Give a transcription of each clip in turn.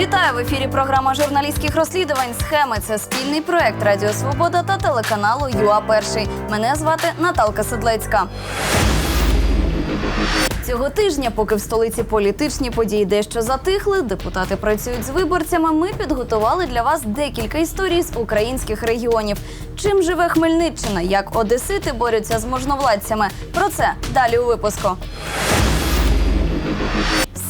Вітаю в ефірі. Програма журналістських розслідувань. Схеми це спільний проект Радіо Свобода та телеканалу ЮА Перший. Мене звати Наталка Седлецька. Цього тижня, поки в столиці політичні події дещо затихли, депутати працюють з виборцями. Ми підготували для вас декілька історій з українських регіонів. Чим живе Хмельниччина? Як одесити борються з можновладцями? Про це далі у випуску.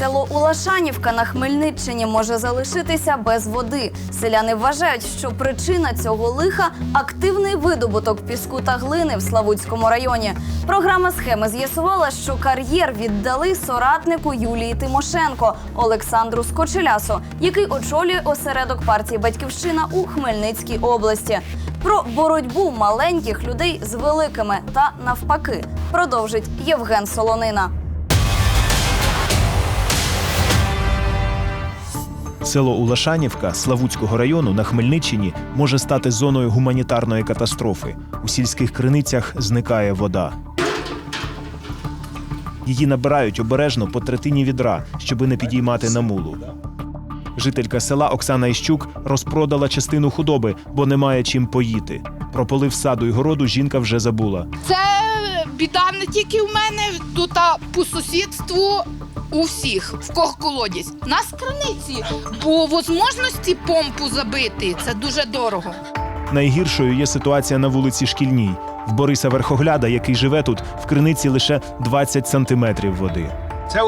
Село Улашанівка на Хмельниччині може залишитися без води. Селяни вважають, що причина цього лиха активний видобуток піску та глини в Славутському районі. Програма схеми з'ясувала, що кар'єр віддали соратнику Юлії Тимошенко Олександру Скочелясу, який очолює осередок партії Батьківщина у Хмельницькій області. Про боротьбу маленьких людей з великими та навпаки продовжить Євген Солонина. Село Улашанівка Славутського району на Хмельниччині може стати зоною гуманітарної катастрофи. У сільських криницях зникає вода. Її набирають обережно по третині відра, щоби не підіймати на мулу. Жителька села Оксана Іщук розпродала частину худоби, бо немає чим поїти. Про полив саду й городу жінка вже забула. Це біда не тільки в мене, тут а по сусідству у всіх, в кого колодязь. Нас криниці, бо можливості помпу забити це дуже дорого. Найгіршою є ситуація на вулиці Шкільній. В Бориса Верхогляда, який живе тут, в криниці лише 20 сантиметрів води. Це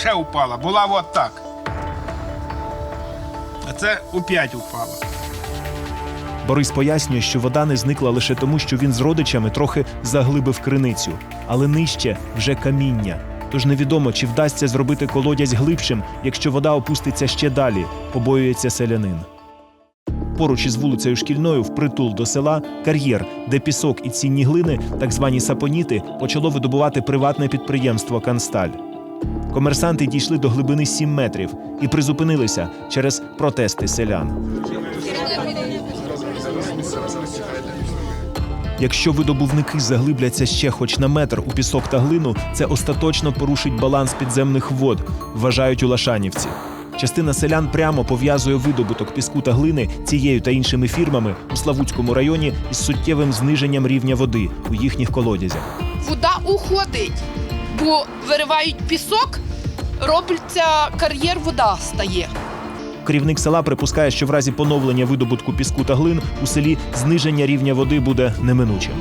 ще упала, була от так. А це у п'ять упала. Борис пояснює, що вода не зникла лише тому, що він з родичами трохи заглибив криницю, але нижче вже каміння. Тож невідомо, чи вдасться зробити колодязь глибшим, якщо вода опуститься ще далі, побоюється селянин. Поруч із вулицею Шкільною, впритул до села, кар'єр, де пісок і цінні глини, так звані сапоніти, почало видобувати приватне підприємство Кансталь. Комерсанти дійшли до глибини 7 метрів і призупинилися через протести селян. Якщо видобувники заглибляться ще хоч на метр у пісок та глину, це остаточно порушить баланс підземних вод, вважають улашанівці. Частина селян прямо пов'язує видобуток піску та глини цією та іншими фірмами у Славутському районі із суттєвим зниженням рівня води у їхніх колодязях. Вода уходить, бо виривають пісок, робиться кар'єр, вода стає. Керівник села припускає, що в разі поновлення видобутку піску та глин у селі зниження рівня води буде неминучим.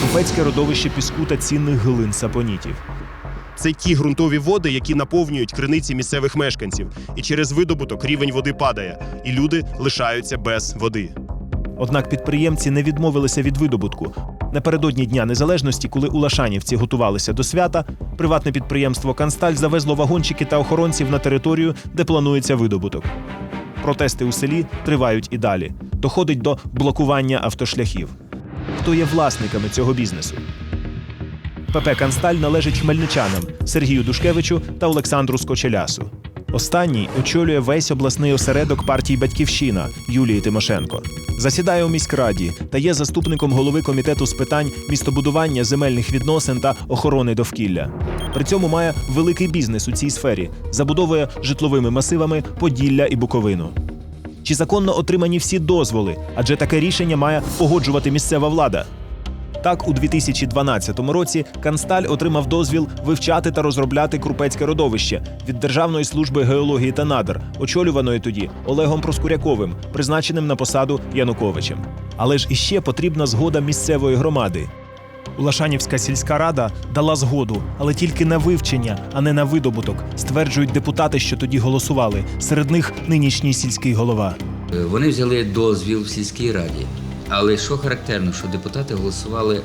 Купецьке родовище піску та цінних глин сапонітів. Це ті ґрунтові води, які наповнюють криниці місцевих мешканців, і через видобуток рівень води падає, і люди лишаються без води. Однак підприємці не відмовилися від видобутку. Напередодні Дня Незалежності, коли улашанівці готувалися до свята, приватне підприємство Кансталь завезло вагончики та охоронців на територію, де планується видобуток. Протести у селі тривають і далі. Доходить до блокування автошляхів. Хто є власниками цього бізнесу? ПП Кансталь належить хмельничанам Сергію Душкевичу та Олександру Скочелясу. Останній очолює весь обласний осередок партії Батьківщина Юлії Тимошенко. Засідає у міськраді та є заступником голови комітету з питань містобудування, земельних відносин та охорони довкілля. При цьому має великий бізнес у цій сфері, забудовує житловими масивами Поділля і Буковину. Чи законно отримані всі дозволи? Адже таке рішення має погоджувати місцева влада. Так, у 2012 році Кансталь отримав дозвіл вивчати та розробляти крупецьке родовище від Державної служби геології та надр, очолюваної тоді Олегом Проскуряковим, призначеним на посаду Януковичем. Але ж іще потрібна згода місцевої громади. Улашанівська сільська рада дала згоду, але тільки на вивчення, а не на видобуток, стверджують депутати, що тоді голосували. Серед них нинішній сільський голова. Е, Вони взяли дозвіл в сільській раді. Але що характерно, що депутати голосували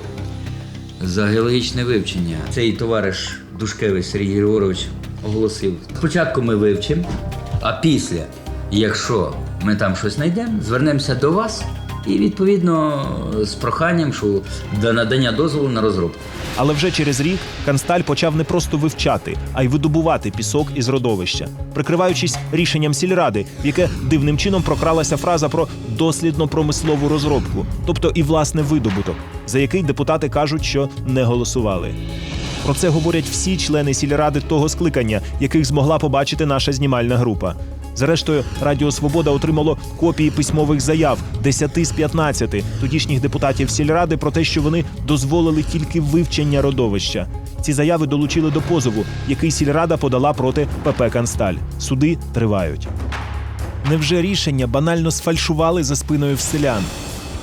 за геологічне вивчення. Цей товариш Душкевич Сергій Григорович оголосив: спочатку ми вивчимо, а після, якщо ми там щось знайдемо, звернемося до вас і відповідно з проханням, що до надання дозволу на розробку. Але вже через рік Кансталь почав не просто вивчати, а й видобувати пісок із родовища, прикриваючись рішенням сільради, в яке дивним чином прокралася фраза про дослідно-промислову розробку, тобто і власне видобуток, за який депутати кажуть, що не голосували. Про це говорять всі члени сільради того скликання, яких змогла побачити наша знімальна група. Зрештою, Радіо Свобода отримало копії письмових заяв 10 з 15 тодішніх депутатів сільради про те, що вони дозволили тільки вивчення родовища. Ці заяви долучили до позову, який сільрада подала проти ПП Кансталь. Суди тривають. Невже рішення банально сфальшували за спиною в селян?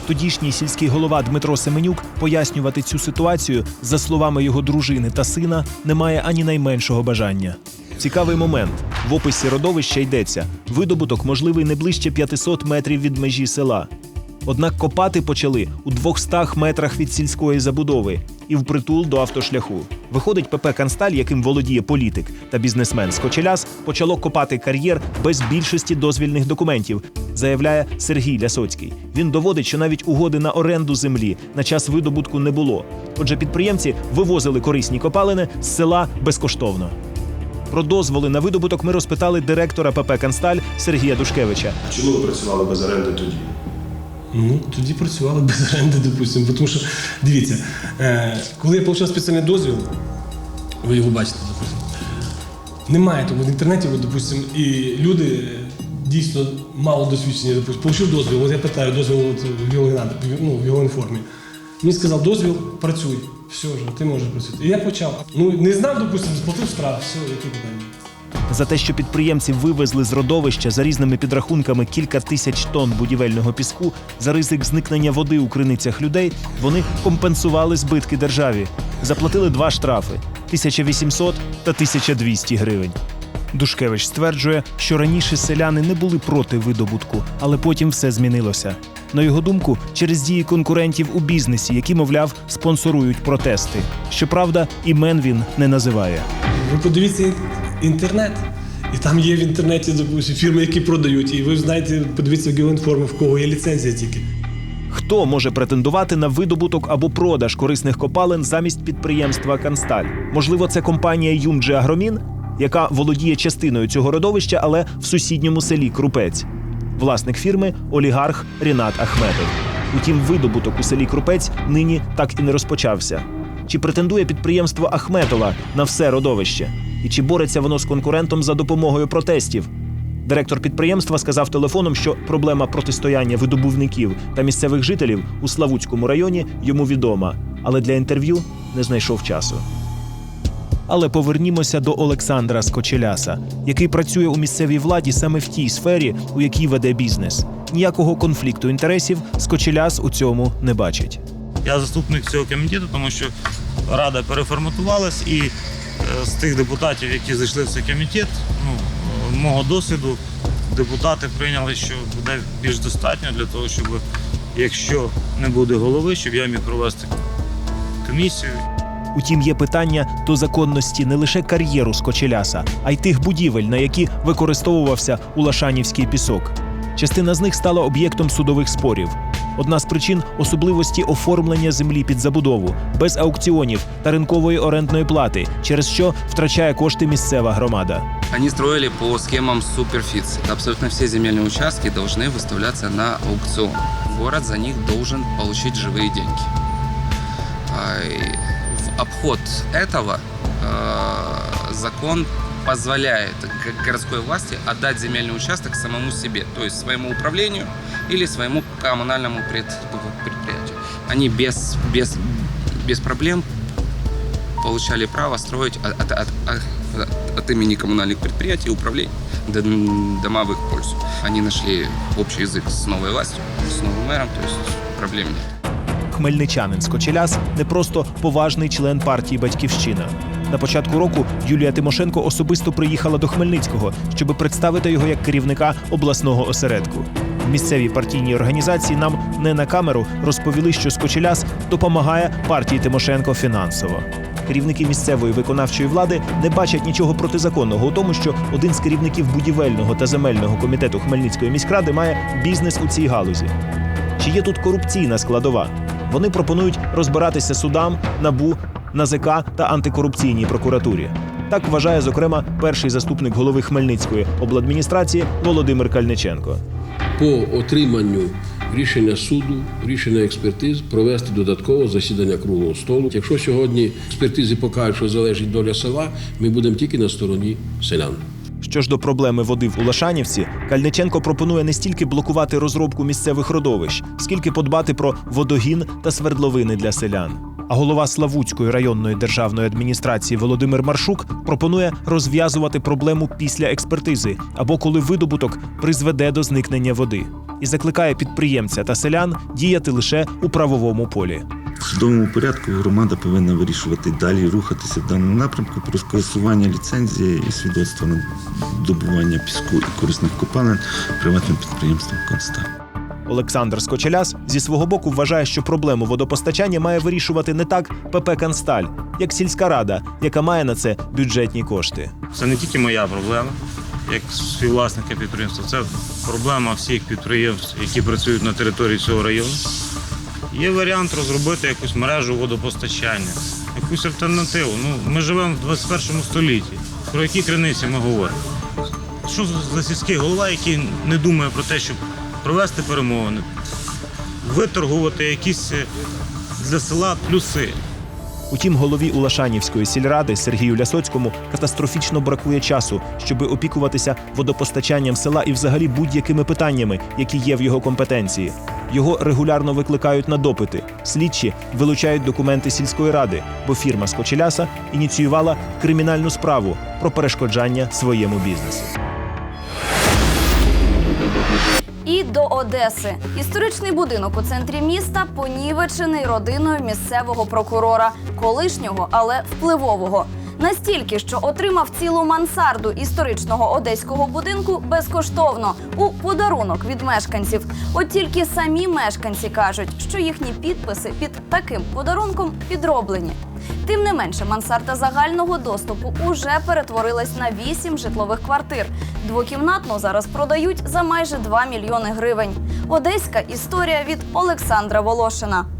Тодішній сільський голова Дмитро Семенюк пояснювати цю ситуацію, за словами його дружини та сина, не має ані найменшого бажання. Цікавий момент. В описі родовища йдеться: видобуток можливий не ближче 500 метрів від межі села. Однак копати почали у 200 метрах від сільської забудови і впритул до автошляху. Виходить, ПП Кансталь, яким володіє політик та бізнесмен Скочеляс, почало копати кар'єр без більшості дозвільних документів, заявляє Сергій Лясоцький. Він доводить, що навіть угоди на оренду землі на час видобутку не було. Отже, підприємці вивозили корисні копалини з села безкоштовно. Про дозволи на видобуток ми розпитали директора ПП Кансталь Сергія Душкевича. Чому ви працювали без оренди тоді? Ну, тоді працювали без оренди, допустимо. Тому що, дивіться, е, коли я отримав спеціальний дозвіл, ви його бачите, допустимо, немає того в інтернеті, от, допустимо, і люди е, дійсно мало досвідчені, допустимо, получив дозвіл, от я питаю дозвіл от, в його, надо, ну, в його формі. Мені сказав, дозвіл, працюй, все вже, ти можеш працювати. І я почав. Ну, не знав, допустимо, сплатив штраф, все, які питання. За те, що підприємці вивезли з родовища за різними підрахунками кілька тисяч тонн будівельного піску, за ризик зникнення води у криницях людей, вони компенсували збитки державі. Заплатили два штрафи 1800 та 1200 гривень. Душкевич стверджує, що раніше селяни не були проти видобутку, але потім все змінилося. На його думку, через дії конкурентів у бізнесі, які, мовляв, спонсорують протести. Щоправда, імен він не називає. Ви подивіться інтернет. І там є в інтернеті допустим, фірми, які продають. І ви знаєте, подивіться в Геоінформі, в кого є ліцензія тільки. Хто може претендувати на видобуток або продаж корисних копалин замість підприємства Кансталь? Можливо, це компанія Юмджи Агромін, яка володіє частиною цього родовища, але в сусідньому селі Крупець. Власник фірми олігарх Рінат Ахметов. Утім, видобуток у селі Крупець нині так і не розпочався. Чи претендує підприємство Ахметова на все родовище? І чи бореться воно з конкурентом за допомогою протестів? Директор підприємства сказав телефоном, що проблема протистояння видобувників та місцевих жителів у Славутському районі йому відома, але для інтерв'ю не знайшов часу. Але повернімося до Олександра Скочеляса, який працює у місцевій владі саме в тій сфері, у якій веде бізнес. Ніякого конфлікту інтересів Скочеляс у цьому не бачить. Я заступник цього комітету, тому що рада переформатувалась, і е, з тих депутатів, які зайшли в цей комітет, ну, е, мого досвіду, депутати прийняли, що буде більш достатньо для того, щоб якщо не буде голови, щоб я міг провести комісію. Утім, є питання до законності не лише кар'єру Скочеляса, а й тих будівель, на які використовувався Улашанівський пісок. Частина з них стала об'єктом судових спорів. Одна з причин особливості оформлення землі під забудову без аукціонів та ринкової орендної плати, через що втрачає кошти місцева громада. Они строили по схемам суперфиции. Абсолютно все земельные участки должны выставляться на аукцион. Город за них должен получить живые деньги. Обход этого э, закон позволяет городской власти отдать земельный участок самому себе, то есть своему управлению или своему коммунальному пред- предприятию. Они без, без, без проблем получали право строить от, от- от- от- имени коммунальных предприятий и управлений дома в их пользу. Они нашли общий язык с новой властью, с новым мэром, то есть проблем нет. Хмельничанин Скочеляс не просто поважний член партії Батьківщина. На початку року Юлія Тимошенко особисто приїхала до Хмельницького, щоб представити його як керівника обласного осередку. В місцевій партійній організації нам не на камеру розповіли, що Скочеляс допомагає партії Тимошенко фінансово. Керівники місцевої виконавчої влади не бачать нічого протизаконного у тому, що один з керівників будівельного та земельного комітету Хмельницької міськради має бізнес у цій галузі. Чи є тут корупційна складова? Вони пропонують розбиратися судам, набу, НАЗК та антикорупційній прокуратурі. Так вважає, зокрема, перший заступник голови Хмельницької обладміністрації Володимир Кальниченко. по отриманню рішення суду, рішення експертиз провести додатково засідання круглого столу. Якщо сьогодні експертизи покажуть, що залежить доля села, ми будемо тільки на стороні селян. Що ж до проблеми води в Улашанівці, Кальниченко пропонує не стільки блокувати розробку місцевих родовищ, скільки подбати про водогін та свердловини для селян. А голова Славутської районної державної адміністрації Володимир Маршук пропонує розв'язувати проблему після експертизи або коли видобуток призведе до зникнення води, і закликає підприємця та селян діяти лише у правовому полі. В судовому порядку громада повинна вирішувати далі рухатися в даному напрямку про скасування ліцензії і свідоцтва на добування піску і корисних копалин приватним підприємством Констан. Олександр Скочеляс зі свого боку вважає, що проблему водопостачання має вирішувати не так ПП Кансталь, як сільська рада, яка має на це бюджетні кошти. Це не тільки моя проблема, як співвласника підприємства, це проблема всіх підприємств, які працюють на території цього району. Є варіант розробити якусь мережу водопостачання, якусь альтернативу. Ну, ми живемо в 21 столітті. Про які криниці ми говоримо? Що за сільський голова, який не думає про те, щоб провести перемовини, виторгувати якісь е, для села плюси. Утім, голові Улашанівської сільради Сергію Лясоцькому катастрофічно бракує часу, щоби опікуватися водопостачанням села і взагалі будь-якими питаннями, які є в його компетенції. Його регулярно викликають на допити. Слідчі вилучають документи сільської ради, бо фірма Скочеляса ініціювала кримінальну справу про перешкоджання своєму бізнесу. І до Одеси. Історичний будинок у центрі міста понівечений родиною місцевого прокурора, колишнього, але впливового. Настільки, що отримав цілу мансарду історичного одеського будинку безкоштовно у подарунок від мешканців. От тільки самі мешканці кажуть, що їхні підписи під таким подарунком підроблені. Тим не менше, мансарда загального доступу уже перетворилась на вісім житлових квартир. Двокімнатну зараз продають за майже 2 мільйони гривень. Одеська історія від Олександра Волошина.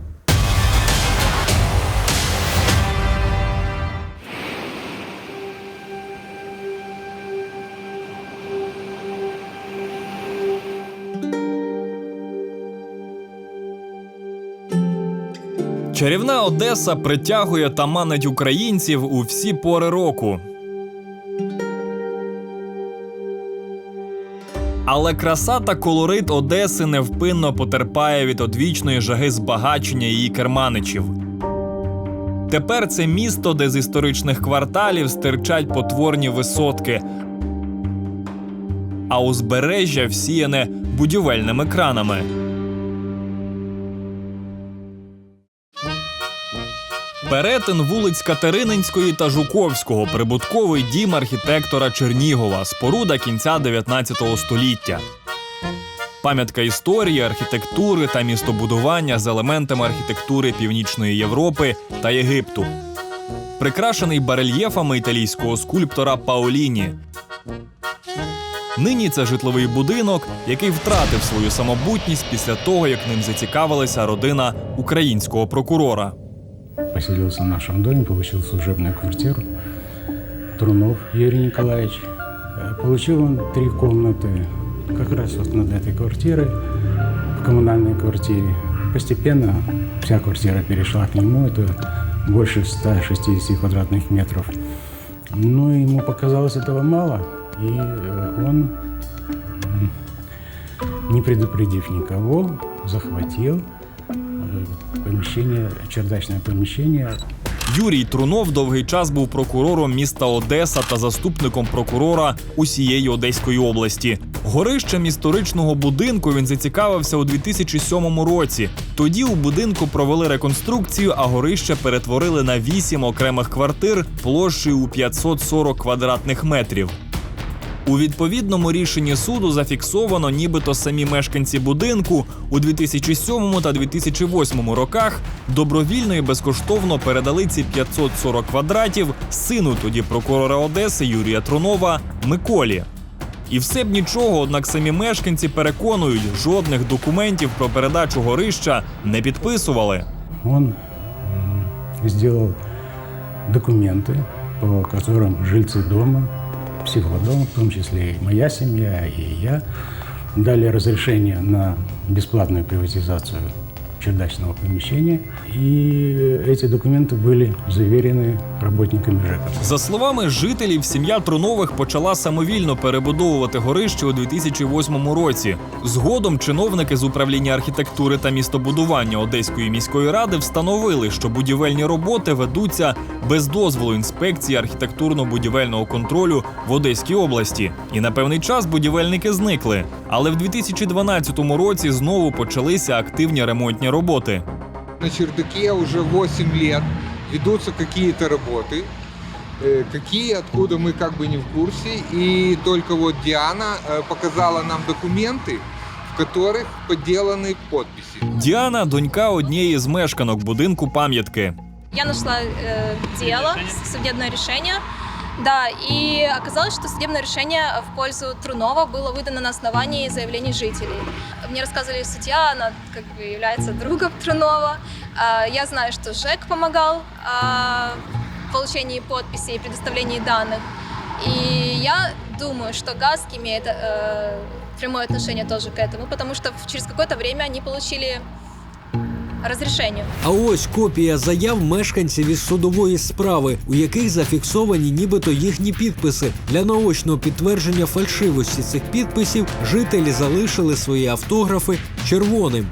Чарівна Одеса притягує та манить українців у всі пори року. Але краса та колорит Одеси невпинно потерпає від одвічної жаги збагачення її керманичів. Тепер це місто, де з історичних кварталів стирчать потворні висотки, а узбережжя всіяне будівельними кранами. Перетин вулиць Катерининської та Жуковського, прибутковий дім архітектора Чернігова, споруда кінця 19 століття. Пам'ятка історії, архітектури та містобудування з елементами архітектури Північної Європи та Єгипту. Прикрашений барельєфами італійського скульптора Паоліні. Нині це житловий будинок, який втратив свою самобутність після того, як ним зацікавилася родина українського прокурора. Поселился в нашем доме, получил служебную квартиру. Трунов Юрий Николаевич. Э, Получил он три комнаты как раз вот над этой квартирой, в коммунальной квартире. Постепенно вся квартира перешла к нему, это больше 160 квадратных метров. Но ему показалось этого мало, и э, он, не предупредив никого, захватил помещение, чердачное помещение Юрій Трунов довгий час був прокурором міста Одеса та заступником прокурора усієї Одеської області. Горищем історичного будинку він зацікавився у 2007 році. Тоді у будинку провели реконструкцію, а горище перетворили на вісім окремих квартир площею у 540 квадратних метрів. У відповідному рішенні суду зафіксовано, нібито самі мешканці будинку у 2007 та 2008 роках добровільно і безкоштовно передали ці 540 квадратів сину тоді прокурора Одеси Юрія Трунова Миколі. І все б нічого, однак самі мешканці переконують, жодних документів про передачу горища не підписували. он м, сделал документы, по которым жильцы дома, всего дома, в том числе и моя семья, и я, дали разрешение на бесплатную приватизацию чердачного помещения. И эти документы были заверены работниками ЖЭКа. За словами жителів, сім'я Трунових почала самовільно перебудовувати горище у 2008 році. Згодом чиновники з управління архітектури та містобудування Одеської міської ради встановили, що будівельні роботи ведуться без дозволу інспекції архітектурно-будівельного контролю в Одеській області. І на певний час будівельники зникли. Але в 2012 році знову почалися активні ремонтні роботи. На чердаке уже 8 лет ведутся какие-то работы, э, какие, откуда мы как бы не в курсе. И только вот Диана э, показала нам документы, в которых подделаны подписи. Діана донька однієї з мешканок будинку пам'ятки. Я нашла э, дело, судебное решение. Да, и оказалось, что судебное решение в пользу Трунова было выдано на основании заявлений жителей. Мне рассказывали судья, она как бы является другом Трунова. А, Я знаю, что ЖЭК помогал а, в получении подписей и предоставлении данных. И я думаю, что ГАСК имеет э, прямое отношение тоже к этому, потому что в- через какое-то время они получили разрешение. А ось копія заяв мешканців із судової справи, у яких зафіксовані нібито їхні підписи. Для наочного підтвердження фальшивості цих підписів жителі залишили свої автографи червоним.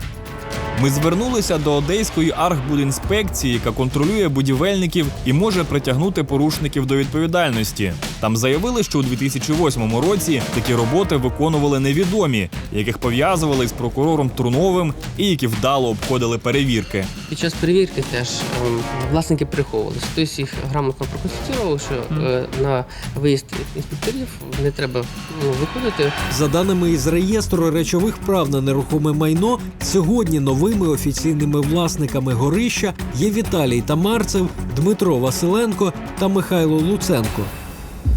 Ми звернулися до Одеської архбудінспекції, яка контролює будівельників і може притягнути порушників до відповідальності. Там заявили, що у 2008 році такі роботи виконували невідомі, яких пов'язували з прокурором Труновим і які вдало обходили перевірки. Під час перевірки теж ем, власники приховувалися. Тобто їх грамотно проконстатували, що е, на виїзд інспекторів не треба ну, виходити. За даними із реєстру речових прав на нерухоме майно, сьогодні новими офіційними власниками горища є Віталій Тамарцев, Дмитро Василенко та Михайло Луценко.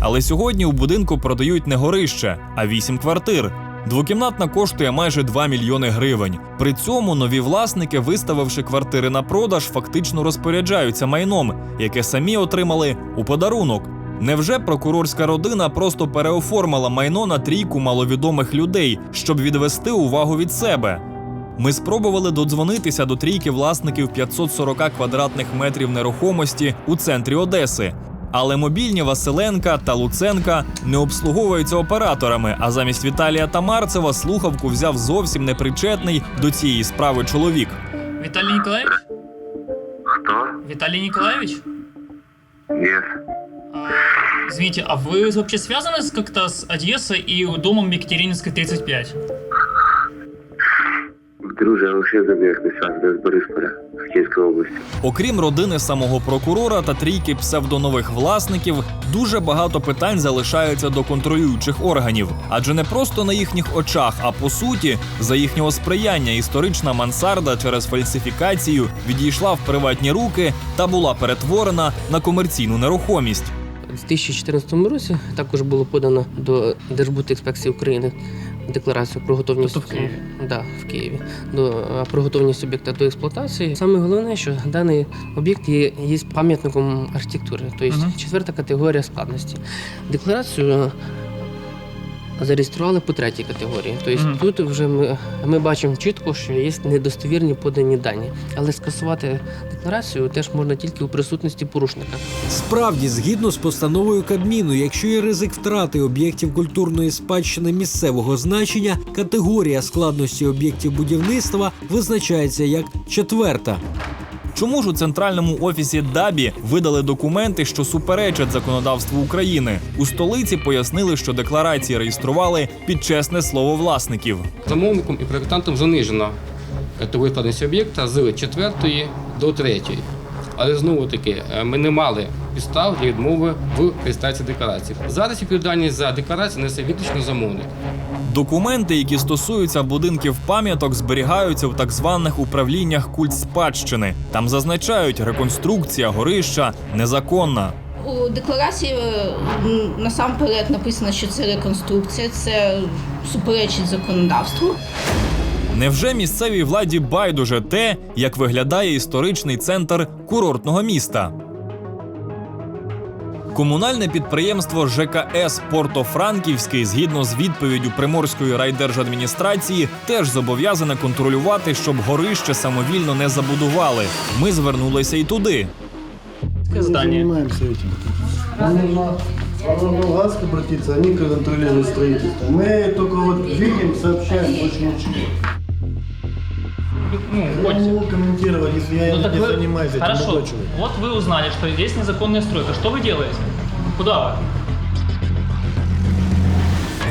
Але сьогодні у будинку продають не горище, а вісім квартир. Двокімнатна коштує майже 2 мільйони гривень. При цьому нові власники, виставивши квартири на продаж, фактично розпоряджаються майном, яке самі отримали у подарунок. Невже прокурорська родина просто переоформила майно на трійку маловідомих людей, щоб відвести увагу від себе? Ми спробували додзвонитися до трійки власників 540 квадратних метрів нерухомості у центрі Одеси. Але мобільні Василенка та Луценка не обслуговуються операторами. А замість Віталія Тамарцева слухавку взяв зовсім непричетний до цієї справи чоловік. Виталий Николаевич? Кто? Виталий Николаевич? Нет. Извините, а вы вообще связаны с- как-то с Одессой и домом Екатерининской 35? Друже, я вообще забіг не з Борисполя, з Київської області. Окрім родини самого прокурора та трійки псевдонових власників, дуже багато питань залишаються до контролюючих органів, адже не просто на їхніх очах, а по суті, за їхнього сприяння історична мансарда через фальсифікацію відійшла в приватні руки та була перетворена на комерційну нерухомість. У 2014 році також було подано до Держбудінспекції України декларацію про готовність Тобто в Києві? Да, в Києві до про готовність об'єкта до експлуатації. Саме головне, що даний об'єкт є, є пам'ятником архітектури, тобто Мгм. четверта категорія складності. Декларацію зареєстрували по третій категорії. Тобто Мгм. тут вже ми, ми бачимо чітко, що є недостовірні подані дані. Але скасувати декларацію теж можна тільки у присутності порушника. Справді, згідно з постановою Кабміну, якщо є ризик втрати об'єктів культурної спадщини місцевого значення, категорія складності об'єктів будівництва визначається як четверта. Чому ж у центральному офісі Дабі видали документи, що суперечать законодавству України? У столиці пояснили, що декларації реєстрували під чесне слово власників. Замовником і проєктантом занижено складності об'єкта з четвертої до третьої. Але знову таки е, ми не мали підстав для відмови в реєстрації декларації. Зараз відповідальність за декларацію несе виключно замовник. Документи, які стосуються будинків пам'яток, зберігаються в так званих управліннях культ спадщини. Там зазначають, реконструкція горища незаконна. У декларації е, насамперед написано, що це реконструкція, це суперечить законодавству. Невже місцевій владі байдуже те, як виглядає історичний центр курортного міста? Комунальне підприємство ЖКС Порто-Франківський, згідно з відповіддю Приморської райдержадміністрації, теж зобов'язане контролювати, щоб горище самовільно не забудували. Ми звернулися і туди. Нам нужно в Волгаск обратиться, они контролируют строительство. Мы только вот видим, сообщаем, больше ничего Ну, Я не ходите. могу комментировать, если я Ну, так не вы- занимаюсь этим. Хорошо. молодой человек. Вот вы узнали, что здесь незаконная стройка. Что вы делаете? Куда вы?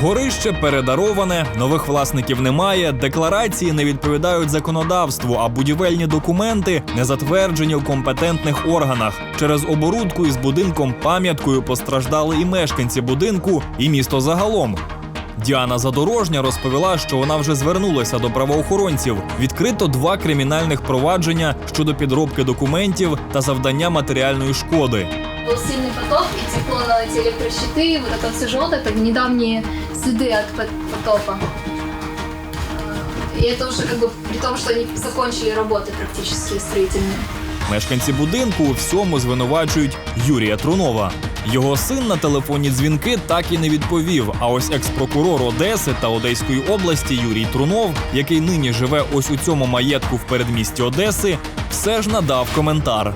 Горище передароване, нових власників немає, декларації не відповідають законодавству, а будівельні документи не затверджені у компетентних органах. Через оборудку із будинком пам'яткою постраждали і мешканці будинку, і місто загалом. Діана Задорожня розповіла, що вона вже звернулася до правоохоронців. Відкрито два кримінальних провадження щодо підробки документів та завдання матеріальної шкоди. Был сильный потоп, и текло на эти электрощиты, вот это все желтое, это недавние следы от пот- потопа. И это уже как бы при том, что они закончили работы практически строительные. Мешканці будинку у всьому звинувачують Юрія Трунова. Його син на телефонні дзвінки так і не відповів. А ось екс-прокурор Одеси та Одеської області Юрій Трунов, який нині живе ось у цьому маєтку в передмісті Одеси, все ж надав коментар.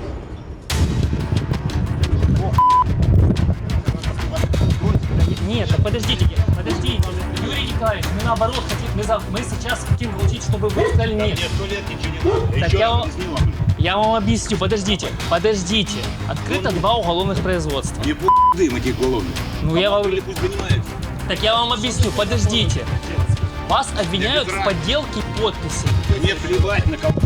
Нет, так подождите, подождите. Юрий Николаевич, мы наоборот хотим, мы, за- мы сейчас хотим получить, чтобы вы сказали нет. Так я вам, я вам объясню, подождите, подождите. Открыто два уголовных производства. Не дым этих уголовных. Ну я вам... Пусть занимаются. Так я вам объясню, подождите. Вас обвиняют в подделке подписей. Мне плевать на кого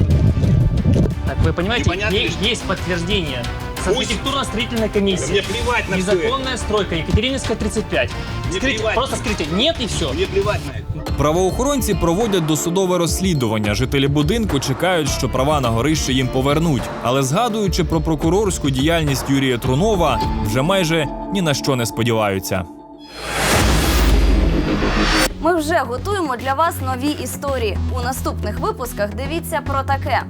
Так вы понимаете, Непонятно е- ли, что- есть подтверждение. С архитектурно-строительной комиссии. Да мне плевать на Незаконная стройка, Екатерининская 35. Мне Скажите, плевать. просто скажите, нет и все. Мне плевать на это. Правоохоронці проводять досудове розслідування. Жителі будинку чекають, що права на горище їм повернуть. Але згадуючи про прокурорську діяльність Юрія Трунова, вже майже ні на що не сподіваються. Ми вже готуємо для вас нові історії. У наступних випусках дивіться про таке.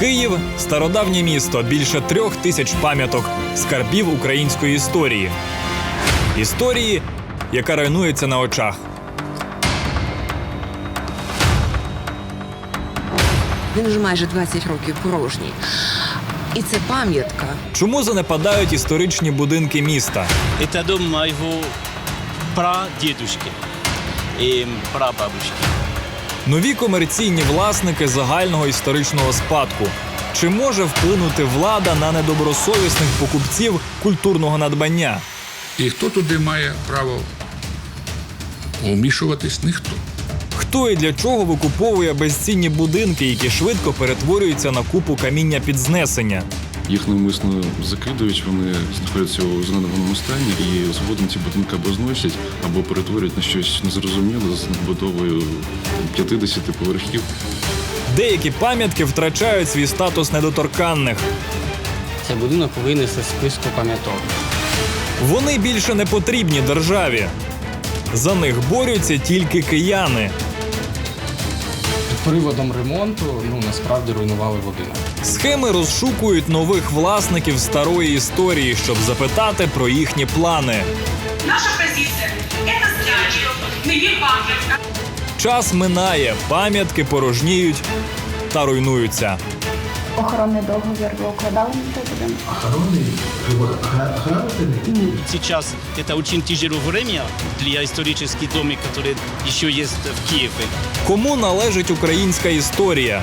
Київ стародавнє місто, більше трьох тисяч пам'яток, скарбів української історії. Історії, яка руйнується на очах. Він вже майже 20 років порожній. І це пам'ятка. Чому занепадають історичні будинки міста? Это дом моего прадедушки и прабабушки. Нові комерційні власники загального історичного спадку. Чи може вплинути влада на недобросовісних покупців культурного надбання? І хто туди має право вмішуватись? Ніхто. Хто і для чого викуповує безцінні будинки, які швидко перетворюються на купу каміння під знесення? Їх навмисно закидують, вони знаходяться у занедбаному стані і згодом ці будинки або зносять, або перетворюють на щось незрозуміле з надбудовою 50 поверхів. Деякі пам'ятки втрачають свій статус недоторканних. Цей будинок винесли з списку пам'яток. Вони більше не потрібні державі. За них борються тільки кияни. Приводом ремонту ну насправді руйнували будинок. Схеми розшукують нових власників старої історії, щоб запитати про їхні плани. Наша позиція – это не є памятка. Час минає, пам'ятки порожніють та руйнуються. Охоронний договір ви укладали на той будинок? Сейчас это очень тяжелое время для исторических домов, которые еще есть в Киеве. Кому належить українська історія?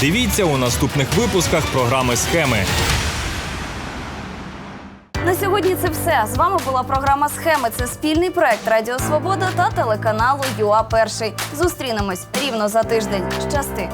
Дивіться у наступних випусках програми Схеми. На сьогодні це все. З вами була програма Схеми. Це спільний проект Радіо Свобода та телеканалу ЮА Перший. Зустрінемось рівно за тиждень. Щасти!